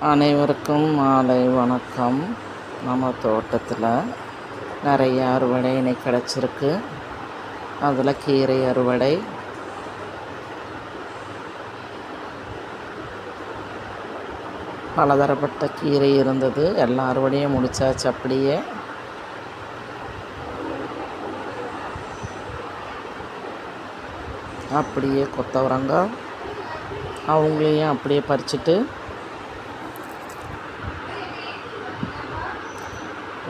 அனைவருக்கும் மாலை வணக்கம். நம்ம தோட்டத்தில் நிறைய அறுவடை இன்னைக்கு கிடச்சிருக்கு. அதில் கீரை அறுவடை. பலதரப்பட்ட கீரை இருந்தது. எல்லா அறுவடையும் முடிச்சாச்சு அப்படியே. அப்படியே கொத்தவரங்காய் அவங்களையும் அப்படியே பறிச்சுட்டு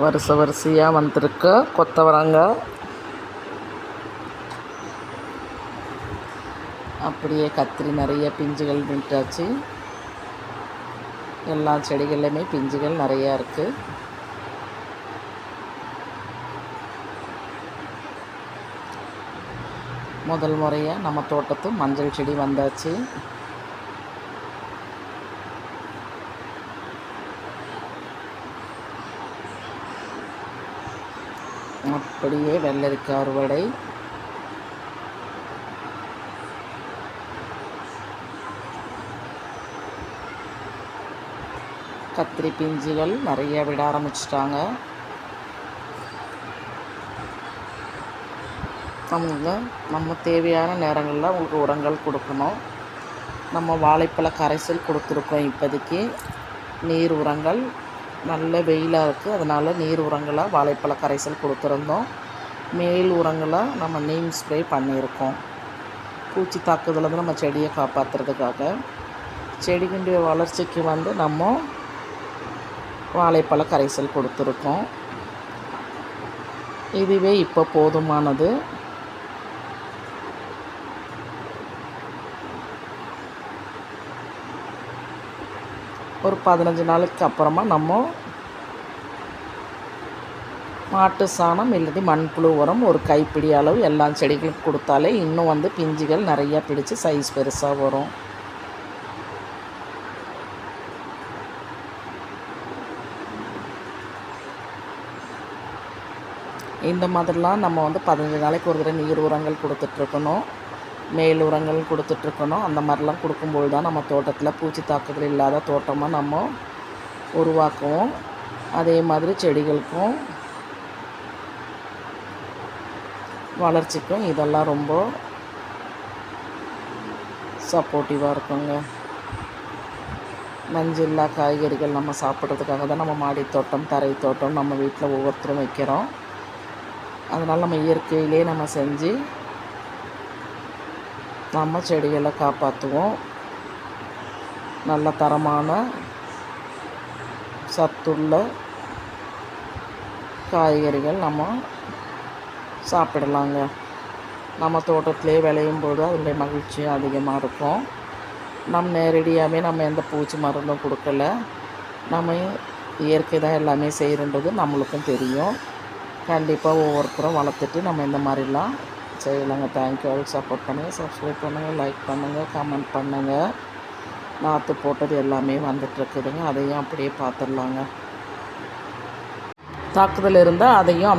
வரிசை வரிசையாக வந்திருக்கு. கொத்தவரங்காய் அப்படியே கத்திரி நிறைய பிஞ்சுகள் விட்டாச்சு எல்லா செடிகள்லையுமே பிஞ்சுகள் நிறையா இருக்குது முதல் முறையாக நம்ம தோட்டத்து மஞ்சள் செடி வந்தாச்சு. அப்படியே வெள்ளரிக்காய் அறுவடை கத்திரி பிஞ்சுகள் நிறைய விட ஆரம்பிச்சிட்டாங்க. அவங்க நம்ம தேவையான நேரங்களில் அவங்களுக்கு உரங்கள் கொடுக்கணும். நம்ம வாழைப்பழ கரைசல் கொடுத்துருக்கோம் இப்போதைக்கு. நீர் உரங்கள் நல்ல வெயிலாக இருக்குது அதனால் நீர் உரங்களாக வாழைப்பழ கரைசல் கொடுத்துருந்தோம். மேல் உரங்களாக நம்ம நீம் ஸ்ப்ரே பண்ணியிருக்கோம். பூச்சி தாக்குதலேருந்து நம்ம செடியை காப்பாற்றுறதுக்காக செடிகளுடைய வளர்ச்சிக்கு வந்து நம்ம வாழைப்பழ கரைசல் கொடுத்துருக்கோம். இதுவே இப்போ போதுமானது. ஒரு பதினஞ்சு நாளுக்கு அப்புறமா நம்ம மாட்டு சாணம் இல்லாட்டி மண்புழு உரம் ஒரு கைப்பிடி அளவு எல்லா செடிகளுக்கும் கொடுத்தாலே இன்னும் வந்து பிஞ்சுகள் நிறையா பிடிச்சி சைஸ் பெருசாக வரும். இந்த மாதிரிலாம் நம்ம வந்து பதினஞ்சு நாளைக்கு ஒரு தடவை நீர் உரங்கள் கொடுத்துட்ருக்கணும் மேல் உரங்கள் கொடுத்துட்ருக்கணும். அந்த மாதிரிலாம் கொடுக்கும்போது தான் நம்ம தோட்டத்தில் பூச்சி தாக்குதல் இல்லாத தோட்டமாக நம்ம உருவாக்குவோம். அதே மாதிரி செடிகளுக்கும் வளர்ச்சிக்கும் இதெல்லாம் ரொம்ப சப்போர்ட்டிவாக இருக்குங்க. நஞ்சில்லா காய்கறிகள் நம்ம சாப்பிட்றதுக்காக தான் நம்ம மாடி தோட்டம் தரை தோட்டம் நம்ம வீட்டில் ஒவ்வொருத்தரும் வைக்கிறோம். அதனால் நம்ம இயற்கையிலே நம்ம செஞ்சு நம்ம செடிகளை காப்பாற்றுவோம் நல்ல தரமான சத்துள்ள காய்கறிகள் நம்ம சாப்பிடலாங்க. நம்ம தோட்டத்திலே விளையும் போது அதனுடைய மகிழ்ச்சியும் அதிகமாக இருக்கும். நம்ம நேரடியாகவே நம்ம எந்த பூச்சி மருந்தும் கொடுக்கல. நம்ம இயற்கை தான் எல்லாமே செய்கிறன்றது நம்மளுக்கும் தெரியும். கண்டிப்பாக ஒவ்வொருத்தரும் வளர்த்துட்டு நம்ம இந்த மாதிரிலாம் செய்யலாங்க தேங்க்யூ ஆல் சப்போர்ட் பண்ணுங்கள் சப்ஸ்கிரைப் பண்ணுங்கள் லைக் பண்ணுங்கள் கமெண்ட் பண்ணுங்கள் நாற்று போட்டது எல்லாமே வந்துட்டுருக்குதுங்க அதையும் அப்படியே பார்த்துடலாங்க. தாக்குதல் இருந்தால் அதையும்